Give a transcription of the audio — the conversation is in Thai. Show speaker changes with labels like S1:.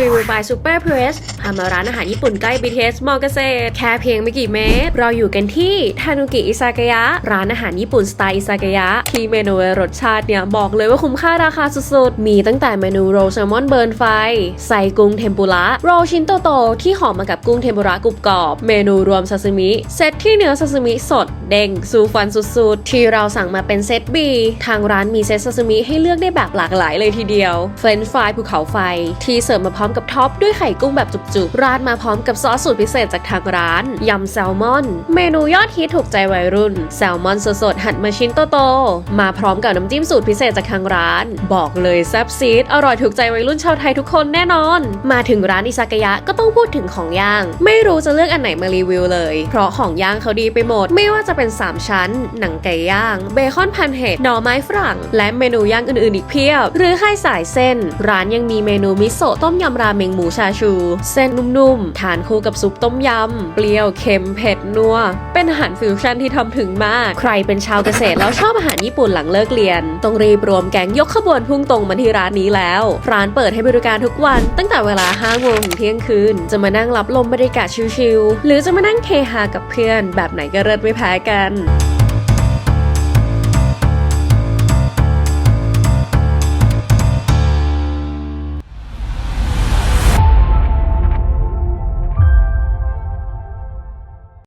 S1: รีวิว by Super Press พามาร้านอาหารญี่ปุ่นใกล้ BTS มอเกษตร แค่เพียงไม่กี่เมตร เราอยู่กันที่ทานุกิอิซากายะ ร้านอาหารญี่ปุ่นสไตล์อิซากายะ ที่เมนูรสชาติเนี่ย บอกเลยว่าคุ้มค่าราคาสุดๆ มีตั้งแต่เมนูโรลแซลมอนเบิร์นไฟใส่กุ้งเทมปุระโรลชิ้นโตๆที่หอมมากับกุ้งเทมปุระกรุบกรอบ เมนูรวมซาซิมิเซตที่เนื้อซาซิมิสดเด้งซูฟันสุดๆที่เราสั่งมาเป็นเซต B ทางร้านมีเซตซาซิมิให้เลือกได้แบบหลากหลายเลยทีเดียวเฟรนช์ฟรายภูเขาไฟ ที่เสิร์ฟมาพร้อมมกับท็อปด้วยไข่กุ้งแบบจุกๆ ราดมาพร้อมกับซอสสูตรพิเศษจากทางร้าน ยำแซลมอน เมนูยอดฮิตถูกใจวัยรุ่น แซลมอนสดๆ หั่นมาชิ้นโตๆ มาพร้อมกับน้ำจิ้มสูตรพิเศษจากทางร้าน บอกเลยแซ่บซีด อร่อยถูกใจวัยรุ่นชาวไทยทุกคนแน่นอน มาถึงร้านอิซากายะก็ต้องพูดถึงของย่าง ไม่รู้จะเลือกอันไหนมารีวิวเลย เพราะของย่างเขาดีไปหมด ไม่ว่าจะเป็น 3 ชั้น หนังไก่ย่าง เบคอนพันเห็ด หน่อไม้ฝรั่ง และเมนูย่างอื่นๆ อีกเพียบ หรือใครสายเส้น ร้านยังมีเมนูมิโซะต้มยำราเมงหมูชาชู เส้นนุ่มๆ ทานคู่กับซุปต้มยำ เปรี้ยวเค็มเผ็ดนัว เป็นอาหารฟิวชั่นที่ทำถึงมาก ใครเป็นชาวเกษตรแล้วชอบอาหารญี่ปุ่นหลังเลิกเรียน ต้องรีบรวมแก๊งยกขบวนพุ่งตรงมาที่ร้านนี้แล้ว ร้านเปิดให้บริการทุกวัน ตั้งแต่เวลา5โมงถึงเที่ยงคืน จะมานั่งรับลมบรรยากาศชิลๆ หรือจะมานั่งเคฮากับเพื่อน แบบไหนก็เลิศไม่แพ้กัน